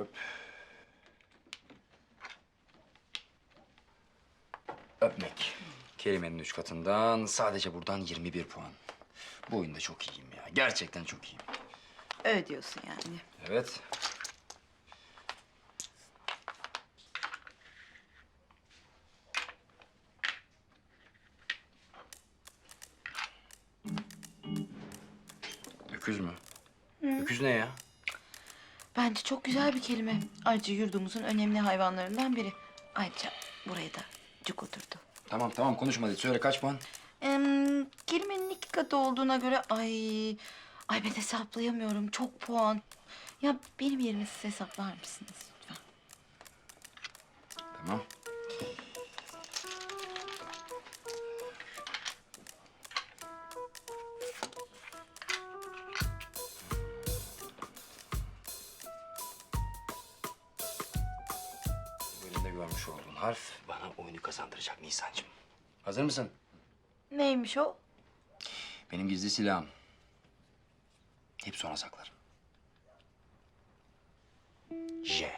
Öp. Öpmek. Kelimenin üç katından sadece buradan 21 puan. Bu oyunda çok iyiyim ya. Gerçekten çok iyiyim. Öyle diyorsun yani. Evet. Öküz mü? Öküz ne ya? Bence çok güzel bir kelime. Ayrıca yurdumuzun önemli hayvanlarından biri. Ayrıca buraya da cuk oturdu. Tamam tamam konuşma hadi. Söyle kaç puan? Em, kelimenin iki katı olduğuna göre ay ay ben hesaplayamıyorum. Çok puan. Ya benim yerime siz hesaplar mısınız görmüş olduğun harf bana oyunu kazandıracak Nisan'cığım. Hazır mısın? Neymiş o? Benim gizli silahım. Hep sona saklarım. J.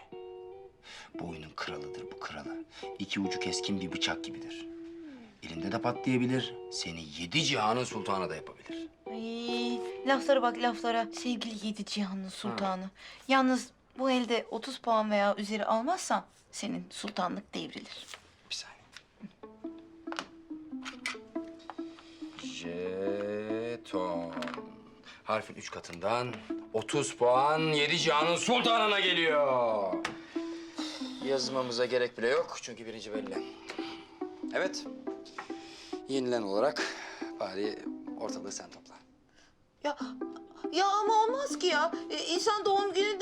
Bu oyunun kralıdır bu kralı. İki ucu keskin bir bıçak gibidir. Elinde de patlayabilir. Seni yedi cihanın sultanı da yapabilir. Ay, laflara bak laflara. Sevgili yedi cihanın sultanı. Yalnız bu elde 30 puan veya üzeri almazsan senin sultanlık devrilir. Bir saniye. Jeton. Harfin üç katından 30 puan yedi cihanın sultanına geliyor. Yazmamıza gerek bile yok çünkü birinci belli. Evet. Yenilen olarak bari ortalığı sen topla. Ya ya ama olmaz ki ya. Ee, insan doğum gününde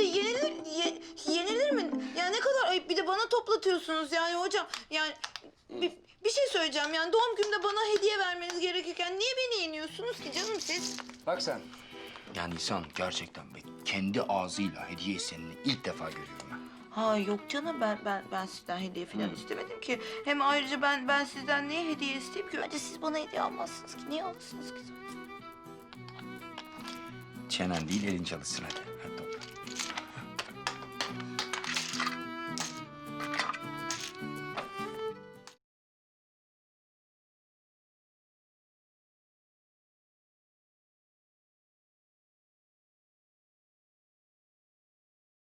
bir de bana toplatıyorsunuz yani hocam. Yani bir, bir şey söyleyeceğim yani doğum gününde bana hediye vermeniz gerekirken niye beni yeniyorsunuz ki canım siz? Bak sen. Yani insan gerçekten be, kendi ağzıyla hediye istenini ilk defa görüyorum ben. Ha yok canım ben ben ben sizden hediye falan istemedim ki. Hem ayrıca ben ben sizden niye hediye isteyeyim ki? Önce siz bana hediye almazsınız ki. Niye alırsınız ki? Çenen değil elin çalışsın hadi.